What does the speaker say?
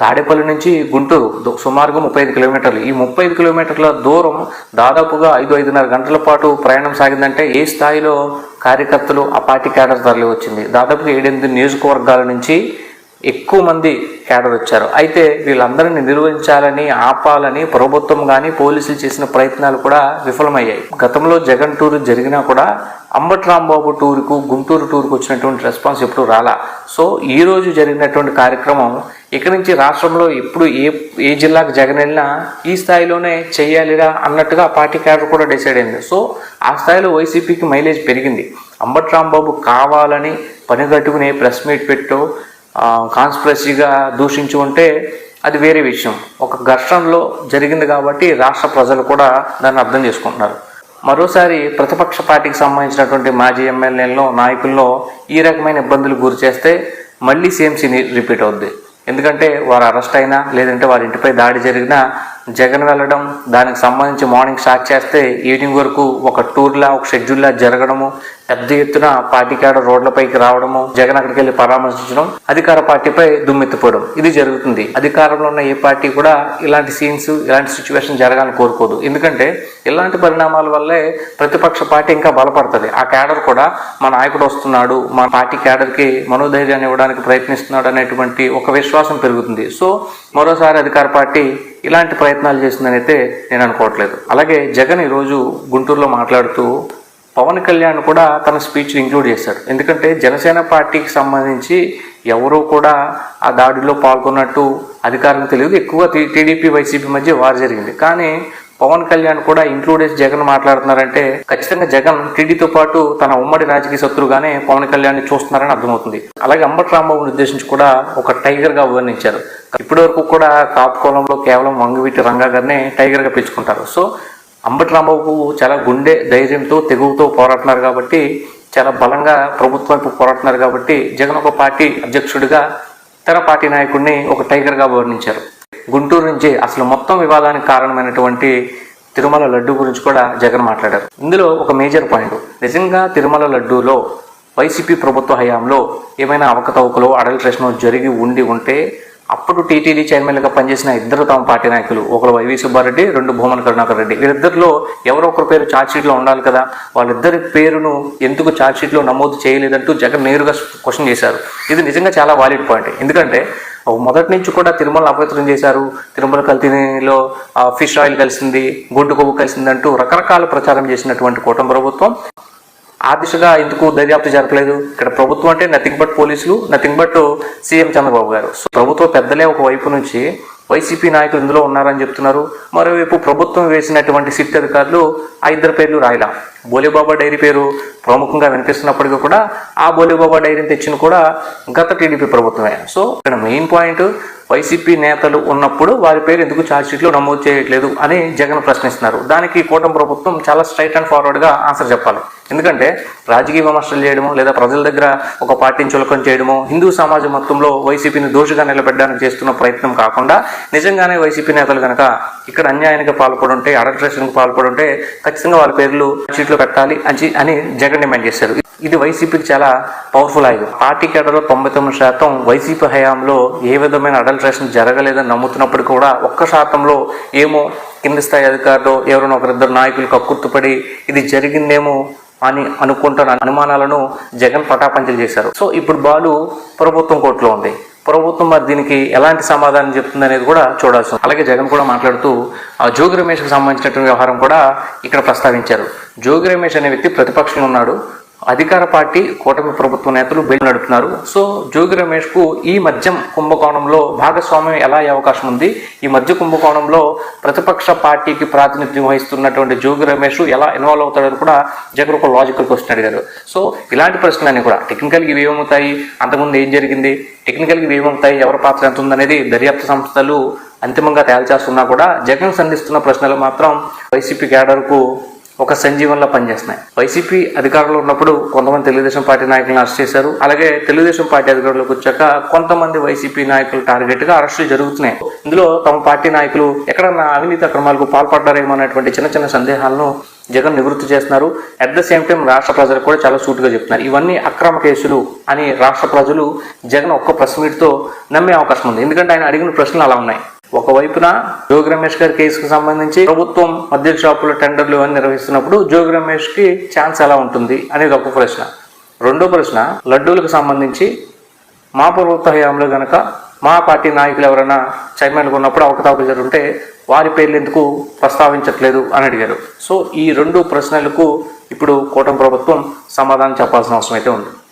తాడేపల్లి నుంచి గుంటూరు సుమారుగా ముప్పై ఐదు కిలోమీటర్లు. ఈ ముప్పై ఐదు కిలోమీటర్ల దూరం దాదాపుగా ఐదు ఐదున్నర గంటల పాటు ప్రయాణం సాగిందంటే ఏ స్థాయిలో కార్యకర్తలు ఆ పార్టీ క్యాడర్ తరలి వచ్చింది? దాదాపుగా ఏడెనిమిది నియోజకవర్గాల నుంచి ఎక్కువ మంది క్యాడర్ వచ్చారు. అయితే వీళ్ళందరినీ నిర్వహించాలని ఆపాలని ప్రభుత్వం కానీ పోలీసులు చేసిన ప్రయత్నాలు కూడా విఫలమయ్యాయి. గతంలో జగన్ టూర్ జరిగినా కూడా అంబట్ రాంబాబు టూర్కు గుంటూరు టూర్కు వచ్చినటువంటి రెస్పాన్స్ ఎప్పుడు రాలా. సో ఈ రోజు జరిగినటువంటి కార్యక్రమం ఇక్కడి నుంచి రాష్ట్రంలో ఎప్పుడు ఏ ఏ జిల్లాకు జగన్ వెళ్ళినా ఈ స్థాయిలోనే చేయాలిరా అన్నట్టుగా పార్టీ క్యాడర్ కూడా డిసైడ్ అయింది. సో ఆ స్థాయిలో వైసీపీకి మైలేజ్ పెరిగింది. అంబట్ రాంబాబు కావాలని పని కట్టుకుని ప్రెస్ మీట్ పెట్టు కాన్స్పిరసీగా దూషించి ఉంటే అది వేరే విషయం. ఒక ఘర్షణలో జరిగింది కాబట్టి రాష్ట్ర ప్రజలు కూడా దాన్ని అర్థం చేసుకుంటున్నారు. మరోసారి ప్రతిపక్ష పార్టీకి సంబంధించినటువంటి మాజీ ఎమ్మెల్యేలను నాయకుల్లో ఈ రకమైన ఇబ్బందులు గురి చేస్తే మళ్ళీ సేమ్ సీన్ రిపీట్ అవుద్ది. ఎందుకంటే వారు అరెస్ట్ అయినా లేదంటే వారి ఇంటిపై దాడి జరిగినా జగన్ వెళ్ళడం దానికి సంబంధించి మార్నింగ్ స్టార్ట్ చేస్తే ఈవినింగ్ వరకు ఒక టూర్లా ఒక షెడ్యూల్లా జరగడము పెద్ద ఎత్తున పార్టీ కాడ రోడ్లపైకి రావడము జగన్ అక్కడికి వెళ్ళి పరామర్శించడం అధికార పార్టీపై దుమ్మెత్తిపోవడం ఇది జరుగుతుంది. అధికారంలో ఉన్న ఏ పార్టీ కూడా ఇలాంటి సీన్స్ ఇలాంటి సిచ్యువేషన్ జరగాలని కోరుకోదు. ఎందుకంటే ఇలాంటి పరిణామాల వల్లే ప్రతిపక్ష పార్టీ ఇంకా బలపడుతుంది. ఆ క్యాడర్ కూడా మా నాయకుడు వస్తున్నాడు మా పార్టీ క్యాడర్కి మనోధైర్యాన్ని ఇవ్వడానికి ప్రయత్నిస్తున్నాడు అనేటువంటి ఒక విశ్వాసం పెరుగుతుంది. సో మరోసారి అధికార పార్టీ ఇలాంటి ప్రయత్నాలు చేసిందని అయితే నేను అనుకోవట్లేదు. అలాగే జగన్ ఈరోజు గుంటూరులో మాట్లాడుతూ పవన్ కళ్యాణ్ కూడా తన స్పీచ్ ఇంక్లూడ్ చేశాడు. ఎందుకంటే జనసేన పార్టీకి సంబంధించి ఎవరూ కూడా ఆ దాడిలో పాల్గొన్నట్టు అధికారం తెలియదు. ఎక్కువ టీడీపీ వైసీపీ మధ్య వారు జరిగింది. కానీ పవన్ కళ్యాణ్ కూడా ఇంక్లూడ్ చేసి జగన్ మాట్లాడుతున్నారంటే ఖచ్చితంగా జగన్ టీడీతో పాటు తన ఉమ్మడి రాజకీయ శత్రుగానే పవన్ కళ్యాణ్ చూస్తున్నారని అర్థమవుతుంది. అలాగే అంబటి రాంబాబుని ఉద్దేశించి కూడా ఒక టైగర్గా వర్ణించారు ఇప్పటి వరకు కూడా కాపు కోలంలో కేవలం వంగవీటి రంగా గారినే టైగర్గా పిలుచుకుంటారు. సో అంబటి రాంబాబు చాలా గుండె ధైర్యంతో తెగువతో పోరాడుతున్నారు కాబట్టి చాలా బలంగా ప్రభుత్వం వైపు పోరాడుతున్నారు కాబట్టి జగన్ ఒక పార్టీ అధ్యక్షుడిగా ఇతర పార్టీ నాయకుడిని ఒక టైగర్గా వర్ణించారు. గుంటూరు నుంచి అసలు మొత్తం వివాదానికి కారణమైనటువంటి తిరుమల లడ్డు గురించి కూడా జగన్ మాట్లాడారు. ఇందులో ఒక మేజర్ పాయింట్ నిజంగా తిరుమల లడ్డూలో వైసీపీ ప్రభుత్వ హయాంలో ఏమైనా అవకతవకలు అడల్ట్రేషన్ జరిగి ఉండి ఉంటే అప్పుడు టీటీడీ చైర్మన్గా పనిచేసిన ఇద్దరు తమ పార్టీ నాయకులు ఒకరు వైవి సుబ్బారెడ్డి రెండు భూమన కరుణాకర్ రెడ్డి. వీరిద్దరిలో ఎవరో ఒకరి పేరు ఛార్జ్షీట్లో ఉండాలి కదా. వాళ్ళిద్దరి పేరును ఎందుకు ఛార్జ్షీట్లో నమోదు చేయలేదంటూ జగన్ నేరుగా క్వశ్చన్ చేశారు. ఇది నిజంగా చాలా వాలిడ్ పాయింట్ ఎందుకంటే మొదటి నుంచి కూడా తిరుమల అపవిత్రం చేశారు. తిరుమల కల్తీలో ఫిష్ ఆయిల్ కలిసింది గుడ్డు కొవ్వు కలిసింది అంటూ రకరకాల ప్రచారం చేసినటువంటి కూటమి ప్రభుత్వం ఆ దిశగా ఎందుకు దర్యాప్తు జరపలేదు? ఇక్కడ ప్రభుత్వం అంటే నథింగ్ బట్ పోలీసులు nothing but CM Chandrababu garu. So ప్రభుత్వ పెద్దలే ఒక వైపు నుంచి వైసీపీ నాయకులు ఇందులో ఉన్నారని చెప్తున్నారు. మరోవైపు ప్రభుత్వం వేసినటువంటి సిట్ అధికారులు ఆ ఇద్దరు పేర్లు రాయలా. బోలేబాబా డైరీ పేరు ప్రముఖంగా వినిపిస్తున్నప్పటికీ కూడా ఆ బోలేబాబా డైరీని తెచ్చిన కూడా గత టీడీపీ ప్రభుత్వమే. సో ఇక్కడ మెయిన్ పాయింట్ వైసీపీ నేతలు ఉన్నప్పుడు వారి పేరు ఎందుకు ఛార్జ్షీట్లో నమోదు చేయట్లేదు అని జగన్ ప్రశ్నిస్తున్నారు. దానికి కూటమి ప్రభుత్వం చాలా స్ట్రైట్ అండ్ ఫార్వర్డ్గా ఆన్సర్ చెప్పాలి. ఎందుకంటే రాజకీయ విమర్శలు చేయడము లేదా ప్రజల దగ్గర ఒక పార్టీని చులకం చేయడము హిందూ సమాజం మొత్తంలో వైసీపీని దోషిగా నిలబెట్టడానికి చేస్తున్న ప్రయత్నం కాకుండా నిజంగానే వైసీపీ నేతలు కనుక ఇక్కడ అన్యాయానికి పాల్పడి ఉంటే అడల్ట్రేషన్కి పాల్పడి ఉంటే ఖచ్చితంగా వాళ్ళ పేర్లు షీట్లో పెట్టాలి అని అని జగన్ డిమాండ్ చేశారు. ఇది వైసీపీకి చాలా పవర్ఫుల్ ఆయుధం. పార్టీ కేడర్లో తొంభై తొమ్మిది శాతం వైసీపీ హయాంలో ఏ విధమైన అడల్ట్రేషన్ జరగలేదని నమ్ముతున్నప్పుడు కూడా ఒక్క శాతంలో ఏమో కింది స్థాయి అధికారులు ఎవరైనా ఒకరిద్దరు నాయకులు కక్కుర్తుపడి ఇది జరిగిందేమో అని అనుకుంటున్న అనుమానాలను జగన్ పటాపంచలు చేశారు. సో ఇప్పుడు బాలు ప్రభుత్వం కోర్టులో ఉంది. ప్రభుత్వం మరి దీనికి ఎలాంటి సమాధానం చెప్తుంది అనేది కూడా చూడాల్సి అలాగే జగన్ కూడా మాట్లాడుతూ ఆ జోగి రమేష్కి సంబంధించినటువంటి వ్యవహారం కూడా ఇక్కడ ప్రస్తావించారు. జోగి రమేష్ అనే వ్యక్తి ప్రతిపక్షంలో ఉన్నాడు. అధికార పార్టీ కూటమి ప్రభుత్వ నేతలు బిల్లు నడుపుతున్నారు. సో జోగి రమేష్కు ఈ మద్యం కుంభకోణంలో భాగస్వామ్యం ఎలా అయ్యే అవకాశం ఉంది? ఈ మధ్య కుంభకోణంలో ప్రతిపక్ష పార్టీకి ప్రాతినిధ్యం వహిస్తున్నటువంటి జోగి రమేష్ ఎలా ఇన్వాల్వ్ అవుతాడని కూడా జగన్ ఒక లాజికల్ క్వశ్చన్ అడిగారు. సో ఇలాంటి ప్రశ్నలన్నీ కూడా టెక్నికల్గా ఇవి ఏమవుతాయి అంతకుముందు ఏం జరిగింది? టెక్నికల్గా ఇవి ఏమవుతాయి ఎవరి పాత్ర ఎంత ఉందనేది దర్యాప్తు సంస్థలు అంతిమంగా తయారు చేస్తున్నా కూడా జగన్ సంధిస్తున్న ప్రశ్నలు మాత్రం వైసీపీ క్యాడర్కు ఒక సంజీవంలో పనిచేస్తున్నాయి. వైసీపీ అధికారంలో ఉన్నప్పుడు కొంతమంది తెలుగుదేశం పార్టీ నాయకులను అరెస్ట్ చేశారు. అలాగే తెలుగుదేశం పార్టీ అధికారంలోకి వచ్చాక కొంతమంది వైసీపీ నాయకులు టార్గెట్గా అరెస్టులు జరుగుతున్నాయి. ఇందులో తమ పార్టీ నాయకులు ఎక్కడన్నా అవినీతి అక్రమాలకు పాల్పడ్డారేమో అనేటువంటి చిన్న చిన్న సందేహాలను జగన్ నివృత్తి చేస్తున్నారు. అట్ ద సేమ్ టైం రాష్ట్ర ప్రజలకు కూడా చాలా సూటుగా చెప్తున్నారు. ఇవన్నీ అక్రమ కేసులు అని రాష్ట్ర ప్రజలు జగన్ ఒక్క ప్రెస్ మీట్తో నమ్మే అవకాశం ఉంది. ఎందుకంటే ఆయన అడిగిన ప్రశ్నలు అలా ఉన్నాయి. ఒకవైపున జోగి రమేష్ గారి కేసుకు సంబంధించి ప్రభుత్వం మద్యం షాపుల టెండర్లు అని నిర్వహిస్తున్నప్పుడు జోగి రమేష్కి ఛాన్స్ ఎలా ఉంటుంది అనేది ఒక ప్రశ్న. రెండో ప్రశ్న లడ్డూలకు సంబంధించి మా ప్రభుత్వ హయాంలో గనక మా పార్టీ నాయకులు ఎవరైనా చైర్మన్గా ఉన్నప్పుడు అవకతవకలు జరుగుంటే వారి పేర్లు ఎందుకు ప్రస్తావించట్లేదు అని అడిగారు. సో ఈ రెండు ప్రశ్నలకు ఇప్పుడు కూటమి ప్రభుత్వం సమాధానం చెప్పాల్సిన అవసరం అయితే ఉంది.